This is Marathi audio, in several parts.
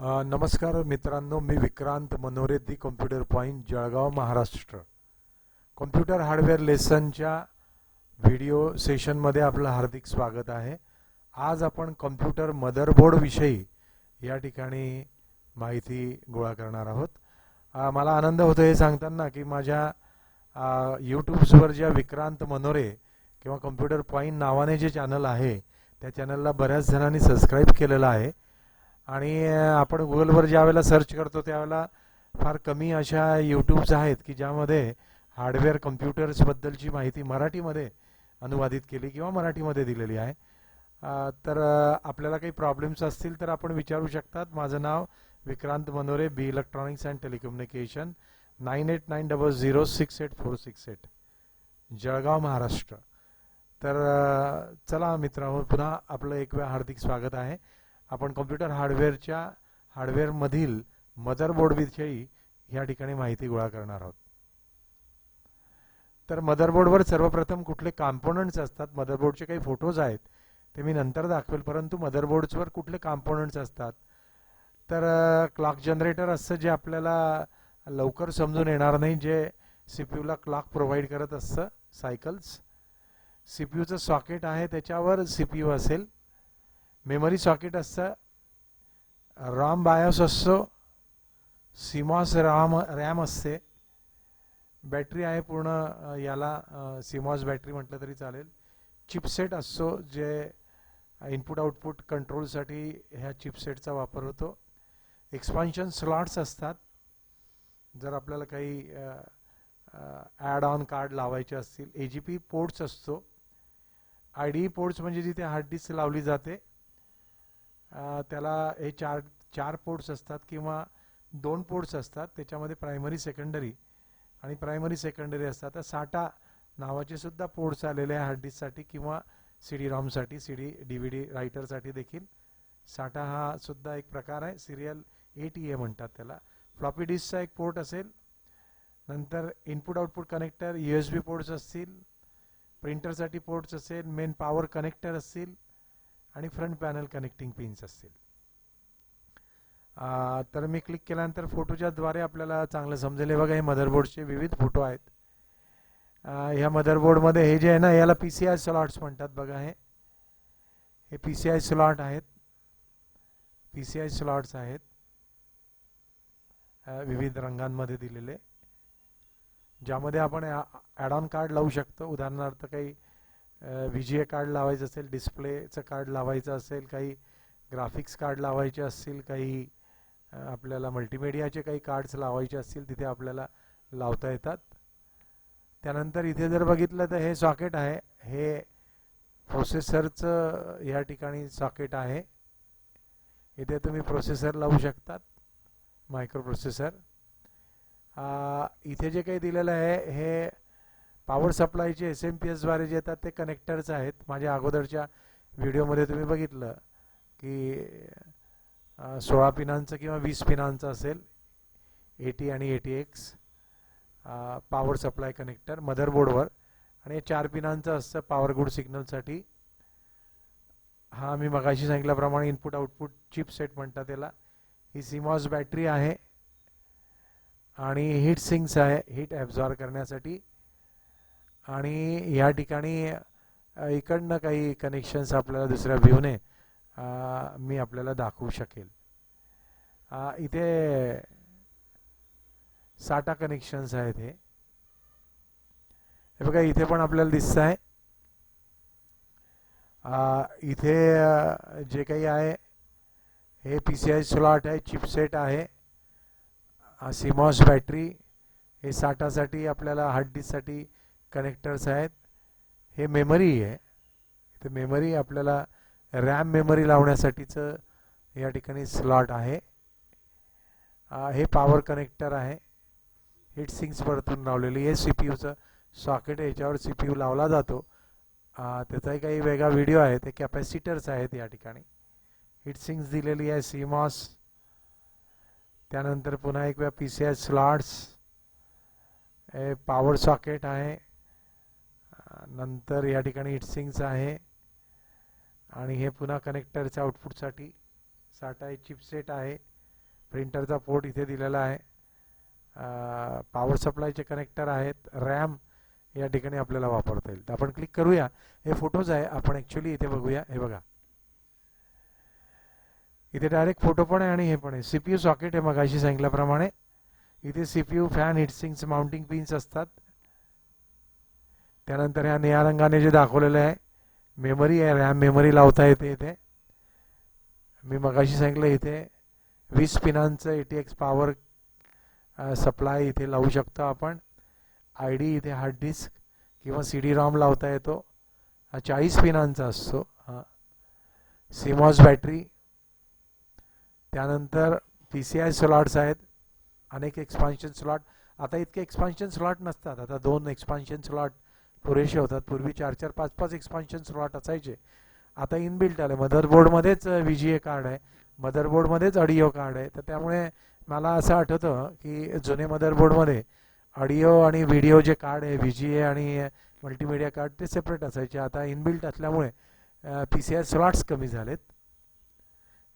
नमस्कार मित्रांनो मी Vikrant Manore the computer point Jalgaon Maharashtra. Computer hardware लेसनच्या video सेशनमध्ये आपलं हार्दिक स्वागत आहे. आज आपण कॉम्प्युटर मदरबोर्डविषयी या ठिकाणी माहिती गोळा करणार आहोत. मला आनंद होतो हे सांगताना की माझ्या यूट्यूब्सवर ज्या विक्रांत मनोरे किंवा कॉम्प्युटर पॉईंट नावाने जे चॅनल आहे त्या चॅनलला बऱ्याच जणांनी सबस्क्राईब केलेलं आहे. आणि आपण गुगलवर ज्या वेळेला सर्च करतो त्यावेळेला फार कमी अशा यूट्यूब्स आहेत की ज्यामध्ये हार्डवेअर कम्प्युटर्सबद्दलची माहिती मराठीमध्ये अनुवादित केली किंवा मराठीमध्ये दिलेली आहे. तर आपल्याला काही प्रॉब्लेम्स असतील तर आपण विचारू शकतात. माझं नाव Vikrant Manore B electronics and telecommunication nine eight nine double zero six eight four six eight Jalgaon Maharashtra. तर चला मित्रांनो पुन्हा आपलं एक वेळा हार्दिक स्वागत आहे. आपण कॉम्प्युटर हार्डवेअरच्या हार्डवेअरमधील मदरबोर्डविषयी या ठिकाणी माहिती गोळा करणार आहोत. तर मदरबोर्डवर सर्वप्रथम कुठले कॉम्पोनंट्स असतात मदरबोर्डचे काही फोटोज आहेत ते मी नंतर दाखवेल परंतु मदरबोर्ड्सवर कुठले कॉम्पोनंट्स असतात तर क्लॉक जनरेटर असतं जे आपल्याला लवकर समजून येणार नाही जे सी पी यूला क्लॉक प्रोव्हाइड करत असतं सायकल्स सी पी यूचं सॉकेट आहे त्याच्यावर सी पी यू असेल. मेमरी सॉकेट असतं. रॉम बायोस असतो. सिमॉस राम रॅम असते. बॅटरी आहे पूर्ण याला सिमॉस बॅटरी म्हटलं तरी चालेल. चिपसेट असतो जे इनपुट आउटपुट कंट्रोलसाठी ह्या चिपसेटचा वापर होतो. एक्सपान्शन स्लॉट्स असतात. जर आपल्याला काही ॲड ऑन कार्ड लावायचे असतील. ए जी पी पोर्ट्स असतो. आय डी पोर्ट्स म्हणजे जिथे हार्ड डिस्क लावली जाते. त्याला हे चार चार पोर्ट्स असतात किंवा दोन पोर्ट्स असतात. त्याच्यामध्ये प्रायमरी सेकंडरी आणि प्रायमरी सेकंडरी असतात. तर साठा नावाचे सुद्धा पोर्ट्स आलेले आहे हार्ड डिस्कसाठी किंवा C D रॉमसाठी C D D V D रायटरसाठी देखील. साठा हा सुद्धा एक प्रकार आहे. सिरियल ए टी ए म्हणतात त्याला. फ्लॉपी डिस्कचा एक पोर्ट असेल. नंतर input output connector U S B ports असतील. प्रिंटरसाठी पोर्ट्स असेल. मेन पॉवर कनेक्टर असतील. आणि फ्रंट पॅनल कनेक्टिंग पिन्स असतील. तर मी क्लिक केल्यानंतर फोटोच्या द्वारे आपल्याला चांगलं समजेल. हे बघा हे मदरबोर्डचे विविध फोटो आहेत. ह्या मदरबोर्डमध्ये हे जे आहे ना याला पी सी आय स्लॉट्स म्हणतात बघा हे. हे पी सी आय स्लॉट आहेत. पी सी आय स्लॉट्स आहेत. विविध रंगांमध्ये दिलेले. ज्यामध्ये आपण ॲड ऑन कार्ड लावू शकतो. उदाहरणार्थ काही व्ही जी ए कार्ड लावायचं असेल डिस्प्लेचं कार्ड लावायचं असेल काही ग्राफिक्स कार्ड लावायचे असतील काही आपल्याला मल्टीमीडियाचे काही कार्ड्स लावायचे असतील तिथे आपल्याला लावता येतात. त्यानंतर इथे जर बघितलं तर हे सॉकेट आहे. हे प्रोसेसरचं या ठिकाणी सॉकेट आहे. इथे तुम्ही प्रोसेसर लावू शकतात. मायक्रो प्रोसेसर इथे जे काही दिलेलं आहे हे पॉवर सप्लायचे एस एम पी एसद्वारे जे येतात ते कनेक्टर्स आहेत. माझ्या अगोदरच्या व्हिडिओमध्ये तुम्ही बघितलं की सोळा पिनांचं किंवा वीस पिनांचं असेल एटी आणि AT X power supply connector मदरबोर्डवर आणि हे चार पिनांचं असतं पॉवर गुड सिग्नलसाठी हा मी मगाशी सांगितल्याप्रमाणे इनपुट आउटपुट चिप सेट म्हणतात त्याला ही सिमॉस बॅटरी आहे. आणि हीट सिंक्स आहे हीट ॲब्झॉर्ब करण्यासाठी. आणि या ठिकाणी इकडनं काही कनेक्शन्स आपल्याला दुसऱ्या व्ह्यूने मी आपल्याला दाखवू शकेल. इथे साटा कनेक्शन्स आहेत हे. हे बघा इथे पण आपल्याला दिसत आहे इथे जे काही आहे हे पी सी आय स्लॉट आहे. चिपसेट आहे सिमॉस बॅटरी हे साठासाठी आपल्याला हार्ड डिस्कसाठी कनेक्टर्स आहेत. हे मेमरी आहे. इथे मेमरी आपल्याला रॅम मेमरी लावण्यासाठीचं या ठिकाणी स्लॉट आहे. हे पॉवर कनेक्टर आहे. हिट सिंक्स परतून लावलेली. हे सी पी यूचं सॉकेट याच्यावर सी पी यू लावला जातो. त्याचाही काही वेगळा व्हिडिओ आहे. ते कॅपॅसिटर्स आहेत या ठिकाणी. हिट सिंक्स दिलेली आहे सीमॉस त्यानंतर पुन्हा एक वेळा P C I slots power socket आहे. नंतर या ठिकाणी हिटसिंगचं आहे. आणि हे पुन्हा कनेक्टरच्या आउटपुटसाठी साठा चिपसेट आहे. प्रिंटरचा पोर्ट इथे दिलेला आहे. पॉवर सप्लायचे कनेक्टर आहेत. रॅम या ठिकाणी आपल्याला वापरता येईल. तर आपण क्लिक करूया. हे फोटोज आहे. आपण ॲक्च्युली इथे बघूया. हे बघा. इथे डायरेक्ट फोटो पण आहे आणि हे पण आहे. सी पी यू सॉकेट आहे मगाशी सांगितल्याप्रमाणे. इथे C P U fan heat sinks mounting pins असतात. त्यानंतर ह्या निळ्या रंगाने जे दाखवलेलं आहे मेमरी आहे रॅम मेमरी लावता येते इथे. मी मगाशी सांगितलं इथे वीस पिनांचं A T X power supply इथे लावू शकतो आपण. आय डी इथे हार्ड डिस्क किंवा सी डी रॉम लावता येतो. हा चाळीस पिनांचा असतो हा. सिमॉस बॅटरी त्यानंतर पी सी आय स्लॉट्स आहेत अनेक एक्सपान्शन स्लॉट आता इतके एक्सपान्शन स्लॉट नसतात आता दोन एक्सपान्शन स्लॉट पुरेसे होतात. पूर्वी चार चार पाच पाच एक्सपान्शन स्लॉट असायचे. आता इनबिल्ट आले मदरबोर्डमध्येच व्ही जी ए कार्ड आहे. मदरबोर्डमध्येच ऑडिओ कार्ड आहे. तर त्यामुळे मला असं आठवतं की जुने मदरबोर्डमध्ये ऑडिओ आणि व्हिडिओ जे कार्ड आहे व्ही जी ए आणि मल्टीमिडिया कार्ड ते सेपरेट असायचे. आता इनबिल्ट असल्यामुळे पी सी आय स्लॉट्स कमी झालेत.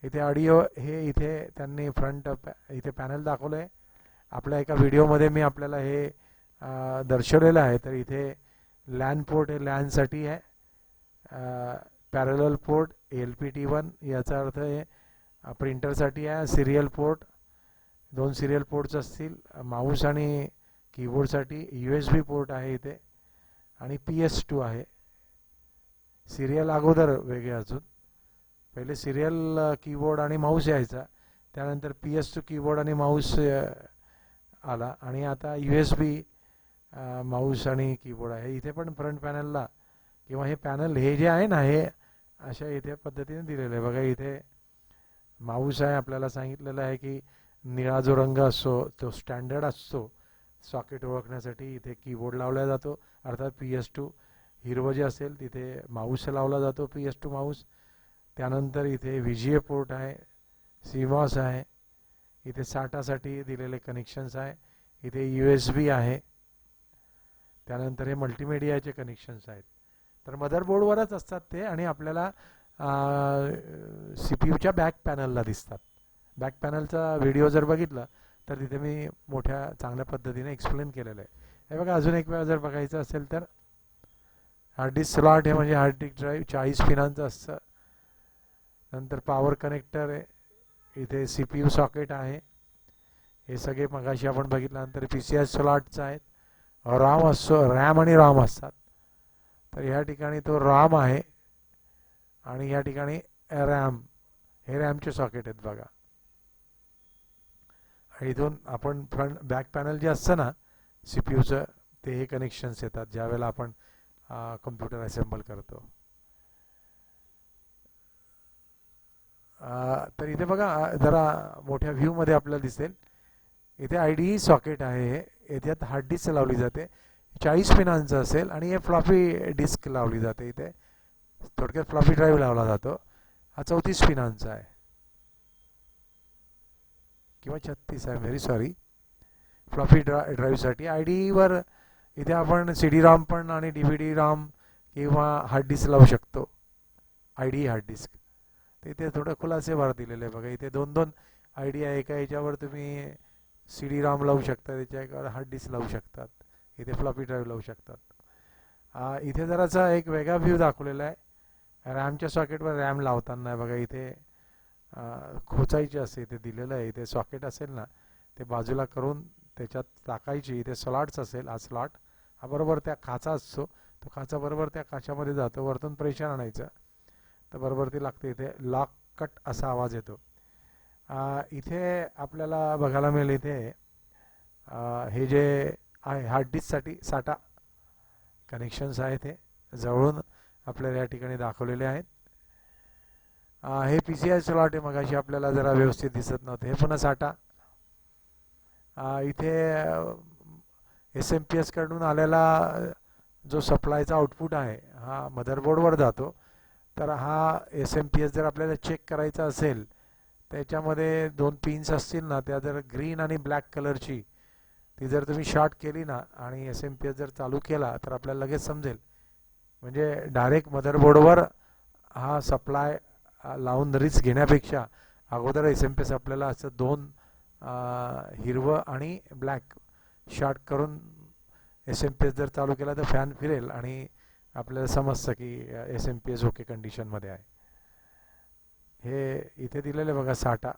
इथे ऑडिओ हे इथे त्यांनी फ्रंट इथे पॅनल दाखवलं आहे आपल्या एका व्हिडिओमध्ये मी आपल्याला हे दर्शवलेलं आहे. तर इथे लॅन पोर्ट हे लॅनसाठी आहे. Parallel port L P T one याचा अर्थ हे प्रिंटरसाठी आहे सिरियल पोर्ट दोन सिरियल पोर्ट्स असतील माऊस आणि कीबोर्डसाठी यू एस बी पोर्ट आहे इथे. आणि पी एस टू आहे. सिरियल अगोदर वेगळे अजून. पहिले सिरियल कीबोर्ड आणि माऊस यायचा. त्यानंतर पी एस टू कीबोर्ड आणि माऊस आला. आणि आता यू एस बी माऊस आणि कीबोर्ड आहे. इथे पण फ्रंट पॅनलला किंवा हे पॅनल हे जे आहे ना हे अशा इथे पद्धतीने दिलेलं आहे. बघा इथे माऊस आहे आपल्याला सांगितलेलं आहे की निळा जो रंग असतो तो स्टँडर्ड असतो. सॉकेट ओळखण्यासाठी इथे कीबोर्ड लावला जातो. अर्थात पी एस टू हिरवं जे असेल तिथे माऊस लावला जातो पी एस टू माऊस त्यानंतर इथे व्ही जी ए पोर्ट आहे सीमॉस आहे. इथे साठासाठी दिलेले कनेक्शन्स आहे. इथे यू एस बी आहे. त्यानंतर हे मल्टीमिडियाचे कनेक्शन्स आहेत. तर मदरबोर्डवरच असतात ते आणि आपल्याला सी पी यूच्या बॅक पॅनलला दिसतात. बॅक पॅनलचा व्हिडिओ जर बघितला तर तिथे मी मोठ्या चांगल्या पद्धतीने एक्सप्लेन केलेलं आहे. हे बघा अजून एक वेळा जर बघायचं असेल तर हार्ड डिस्क स्लॉट हे म्हणजे हार्ड डिस्क ड्राईव्ह चाळीस पिनांचं असतं. नंतर पॉवर कनेक्टर आहे. इथे सी पी यू सॉकेट आहे. हे सगळे मगाशी आपण बघितल्यानंतर पी सी आय स्लॉटचं आहेत. राम असतो रॅम आणि राम असतात. तर ह्या ठिकाणी तो राम आहे आणि या ठिकाणी रॅम. हे रॅमचे सॉकेट आहेत बघा. इथून आपण फ्रंट बॅक पॅनल जे असतं ना सी पी यूचं ते हे कनेक्शन्स येतात ज्यावेळेला आपण कम्प्युटर असेंबल करतो. तर इथे बघा जरा मोठ्या व्ह्यूमध्ये आपल्याला दिसेल. इथे आय डी सॉकेट आहे याच्यात हार्ड डिस्क लावली जाते. चाळीस पिनांचं असेल आणि हे फ्लॉफी डिस्क लावली जाते इथे. थोडक्यात फ्लॉफी ड्राईव्ह लावला जातो. हा चौतीस पिनांचा आहे. किंवा छत्तीस आहे व्हेरी सॉरी फ्लॉफी ड्रा ड्राईव्हसाठी आय डीवर इथे आपण सी डी राम पण आणि डी व्ही डी राम किंवा हार्ड डिस्क लावू शकतो. आय डी हार्ड डिस्क तर इथे थोडं खुलासेवार दिलेलं आहे बघा. इथे दोन दोन आय डी आहे. एका याच्यावर तुम्ही सी डी रॉम लावू शकतात त्याच्या एकावर हार्ड डिस्क लावू शकतात इथे फ्लॉपी ड्राईव्ह लावू शकतात. इथे जरासा एक वेगळा व्ह्यू दाखवलेला आहे. रॅमच्या सॉकेटवर रॅम लावताना बघा इथे खोचायची असते इथे दिलेलं आहे इथे सॉकेट असेल ना ते बाजूला करून त्याच्यात टाकायची इथे स्लॉट्स असेल हा स्लॉट हा बरोबर त्या खाचा असतो तो खाचा बरोबर त्या काचामध्ये जातो वरतून प्रेशर आणायचं तर बरोबर ती लागते इथे लॉक कट असा आवाज येतो. इथे आपल्याला बघायला मिळेल इथे हे जे आहे हार्ड डिस्कसाठी साठा कनेक्शन्स आहेत हे जवळून आपल्याला या ठिकाणी दाखवलेले आहेत. हे पी सी आय स्लॉट आहे मगाशी आपल्याला जरा व्यवस्थित दिसत नव्हते. हे पुन्हा साठा इथे एस एम पी एसकडून आलेला जो सप्लायचा आउटपुट आहे हा मदरबोर्डवर जातो. तर हा एस एम पी एस जर आपल्याला चेक करायचा असेल त्याच्यामध्ये दोन पिन्स असतील ना त्या जर ग्रीन आणि ब्लॅक कलरची ती जर तुम्ही शॉर्ट केली ना आणि एस एम पी एस जर चालू केला तर आपल्याला लगेच समजेल. म्हणजे डायरेक्ट मदरबोर्डवर हा सप्लाय लावून रिस्क घेण्यापेक्षा अगोदर एस एम पी एस आपल्याला असं दोन हिरवं आणि ब्लॅक शॉर्ट करून एस एम पी एस जर चालू केला तर फॅन फिरेल आणि आपल्याला समजतं की S M P S okay कंडिशनमध्ये आहे. हे इथे दिलेलं आहे बघा साठा.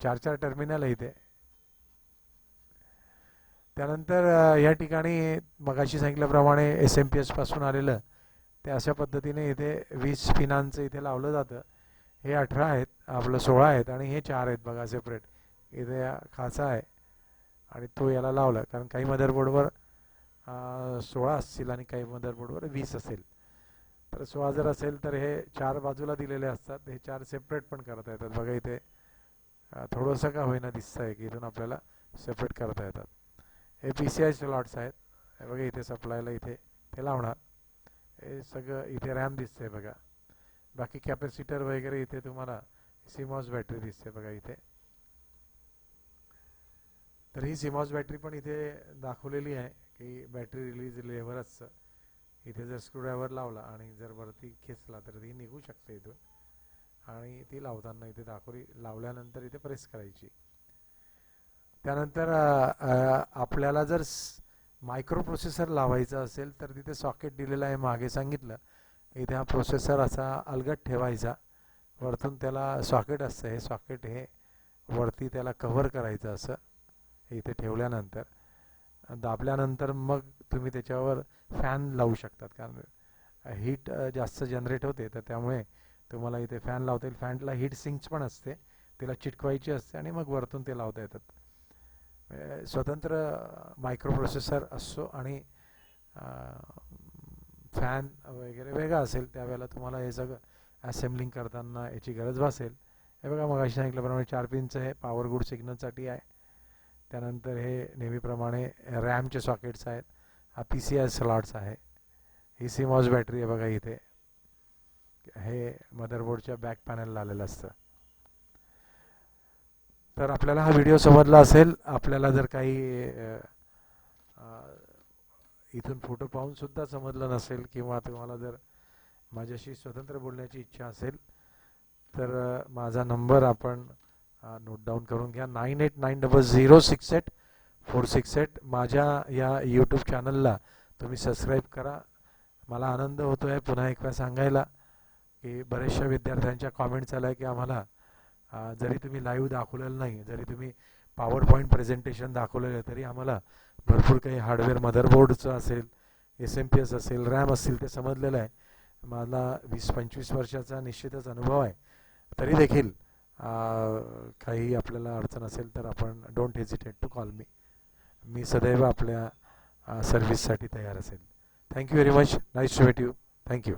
चार चार टर्मिनल आहे इथे. त्यानंतर या ठिकाणी मगाशी सांगितल्याप्रमाणे एस एम पी एसपासून आलेलं ते अशा पद्धतीने इथे वीस पिनांचं इथे लावलं जातं. हे अठरा आहेत आपलं सोळा आहेत आणि हे चार आहेत बघा सेपरेट इथे खासा खाचा आहे आणि तो याला लावला. कारण काही मदरबोर्डवर सोळा असतील आणि काही मदरबोर्डवर वीस असेल. तर सोळा जर असेल तर हे चार बाजूला दिलेले असतात. हे चार सेपरेट पण करता येतात. बघा इथे थोडंसं का होईना दिसतं आहे की इथून आपल्याला सेपरेट करता येतात. हे पी सी आय स्लॉट्स आहेत. हे बघा इथे सप्लायला इथे ते लावणार. हे सगळं इथे रॅम दिसतंय बघा. बाकी कॅपॅसिटर वगैरे इथे तुम्हाला सिमॉस बॅटरी दिसते बघा इथे. तर ही सिमॉस बॅटरी पण इथे दाखवलेली आहे की बॅटरी रिलीज लेव्हर असतं. इथे जर स्क्रूड्रायव्हर लावला आणि जर वरती खेचला तर ती निघू शकते इथून. आणि ती लावताना इथे दाखोरी लावल्यानंतर इथे प्रेस करायची. त्यानंतर आपल्याला जर मायक्रो प्रोसेसर लावायचा असेल तर तिथे सॉकेट दिलेलं आहे मागे सांगितलं. इथे हा प्रोसेसर असा अलगट ठेवायचा. वरतून त्याला सॉकेट असतं हे सॉकेट हे वरती त्याला कव्हर करायचं असं इथे ठेवल्यानंतर. दाबल्यानंतर मग तुम्ही त्याच्यावर फॅन लावू शकतात. कारण हीट जास्त जनरेट होते तर त्यामुळे तुम्हाला इथे फॅन लावता येईल. फॅनला हीट सिंक्स पण असते. तिला चिटकवायची असते आणि मग वरतून ते लावता येतात. स्वतंत्र मायक्रो प्रोसेसर असतो आणि फॅन वगैरे वेगळा असेल त्यावेळेला तुम्हाला हे सगळं असेंब्लिंग करताना याची गरज भासेल. हे बघा मग अशी सांगितल्याप्रमाणे चार पिनचं हे पॉवर गुड सिग्नलसाठी आहे. त्यानंतर हे नेहमीप्रमाणे रॅमचे सॉकेट्स आहेत हा पी सी आय स्लॉट्स आहे. ही सिमॉस बॅटरी आहे बघा इथे. हे मदरबोर्डच्या बॅक पॅनलला आलेलं असतं. तर आपल्याला हा व्हिडिओ समजला असेल आपल्याला जर काही इथून फोटो पाहूनसुद्धा समजलं नसेल किंवा तुम्हाला जर माझ्याशी स्वतंत्र बोलण्याची इच्छा असेल तर माझा नंबर आपण नोट डाऊन करून घ्या. Nine eight nine double zero six eight four six eight माझ्या या यूट्यूब चॅनलला तुम्ही सबस्क्राईब करा. मला आनंद होतो आहे पुन्हा एक वेळा सांगायला की बऱ्याचशा विद्यार्थ्यांच्या कॉमेंट्स आल्या की आम्हाला जरी तुम्ही लाईव्ह दाखवलेलं नाही जरी तुम्ही पॉवर पॉईंट प्रेझेंटेशन दाखवलेलं आहे तरी आम्हाला भरपूर काही हार्डवेअर मदरबोर्डचं असेल एस एम पी एस असेल रॅम असतील ते समजलेलं आहे. मला वीस पंचवीस वर्षाचा निश्चितच अनुभव आहे. तरी देखील काही आपल्याला अडचण असेल तर आपण don't hesitate to call me मी सदैव आपल्या सर्व्हिससाठी तयार असेल. Thank you very much nice to met you thank you